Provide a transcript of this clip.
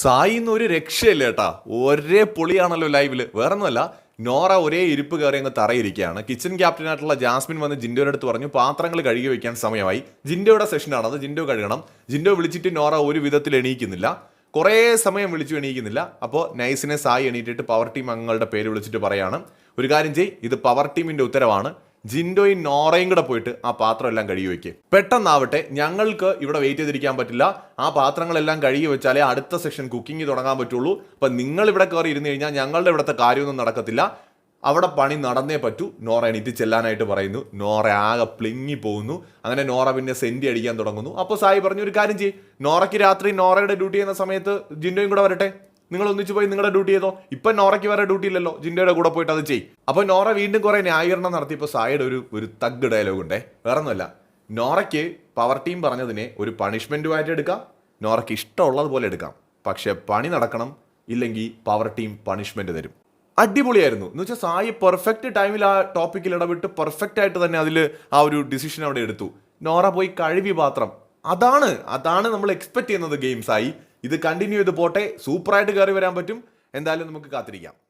സായിന്ന് ഒരു രക്ഷയില്ല കേട്ടാ. ഒരേ പൊളിയാണല്ലോ ലൈവിൽ. വേറൊന്നുമല്ല നോറ ഒരേ ഇരിപ്പ് കയറി അങ്ങ് തറയിരിക്കുകയാണ്. കിച്ചൺ ക്യാപ്റ്റനായിട്ടുള്ള ജാസ്മിൻ വന്ന് ജിൻഡോയുടെ അടുത്ത് പറഞ്ഞു പാത്രങ്ങൾ കഴുകി വെക്കാൻ സമയമായി. ജിൻഡോയുടെ സെഷനാണ്. അത് ജിൻഡോ കഴുകണം. ജിൻഡോ വിളിച്ചിട്ട് നോറ ഒരു വിധത്തിൽ എണീക്കുന്നില്ല. കുറേ സമയം വിളിച്ചു എണീക്കുന്നില്ല. അപ്പോൾ നൈസിനെ സായി എണീറ്റിട്ട് പവർ ടീം അംഗങ്ങളുടെ പേര് വിളിച്ചിട്ട് പറയാണ്. ഒരു കാര്യം ചെയ് ഇത് പവർ ടീമിന്റെ ഉത്തരവാണ്. ജിൻഡോയും നോറയും കൂടെ പോയിട്ട് ആ പാത്രം എല്ലാം കഴുകി വയ്ക്കുക പെട്ടെന്നാവട്ടെ ഞങ്ങൾക്ക് ഇവിടെ വെയിറ്റ് ചെയ്തിരിക്കാൻ പറ്റില്ല. ആ പാത്രങ്ങളെല്ലാം കഴുകി വെച്ചാലേ അടുത്ത സെക്ഷൻ കുക്കിംഗ് തുടങ്ങാൻ പറ്റുള്ളൂ. അപ്പം നിങ്ങൾ ഇവിടെ കയറി ഇരുന്ന് കഴിഞ്ഞാൽ ഞങ്ങളുടെ ഇവിടുത്തെ കാര്യമൊന്നും നടക്കത്തില്ല. അവിടെ പണി നടന്നേ പറ്റൂ. നോറ എണീറ്റ് ചെല്ലാനായിട്ട് പറയുന്നു. നോറ ആകെ പ്ലിങ്ങി പോകുന്നു. അങ്ങനെ നോറ പിന്നെ സെന്റി അടിക്കാൻ തുടങ്ങുന്നു. അപ്പോൾ സായി പറഞ്ഞു ഒരു കാര്യം ചെയ്യ്. നോറയ്ക്ക് രാത്രി നോറയുടെ ഡ്യൂട്ടി ചെയ്യുന്ന സമയത്ത് ജിൻഡോയും കൂടെ വരട്ടെ? നിങ്ങൾ ഒന്നിച്ചു പോയി നിങ്ങളുടെ ഡ്യൂട്ടി ചെയ്തോ? ഇപ്പം നോറയ്ക്ക് വേറെ ഡ്യൂട്ടി ഇല്ലല്ലോ. ജിൻഡയുടെ കൂടെ പോയിട്ട് അത് ചെയ്യും. അപ്പോൾ നോറ വീണ്ടും കുറേ ന്യായീകരണം നടത്തിയപ്പോൾ സായുടെ ഒരു ഒരു തഗ് ഡയലോഗ് ഉണ്ടേ. വേറെ ഒന്നുമല്ല നോറയ്ക്ക് പവർ ടീം പറഞ്ഞതിനെ ഒരു പണിഷ്മെന്റുമായിട്ട് എടുക്കാം. നോറയ്ക്ക് ഇഷ്ടമുള്ളതുപോലെ എടുക്കാം. പക്ഷേ പണി നടക്കണം ഇല്ലെങ്കിൽ പവർ ടീം പണിഷ്മെന്റ് തരും. അടിപൊളിയായിരുന്നു. എന്ന് വെച്ചാൽ സായി പെർഫെക്റ്റ് ടൈമിൽ ആ ടോപ്പിക്കിൽ ഇടപെട്ട് പെർഫെക്റ്റ് ആയിട്ട് തന്നെ അതിൽ ആ ഒരു ഡിസിഷൻ അവിടെ എടുത്തു. നോറ പോയി കഴുകി പാത്രം. അതാണ് അതാണ് നമ്മൾ എക്സ്പെക്ട് ചെയ്യുന്നത് ഗെയിംസ് ആയി ഇത് കണ്ടിന്യൂ ചെയ്ത് പോട്ടെ. സൂപ്പറായിട്ട് കയറി വരാൻ പറ്റും. എന്തായാലും നമുക്ക് കാത്തിരിക്കാം.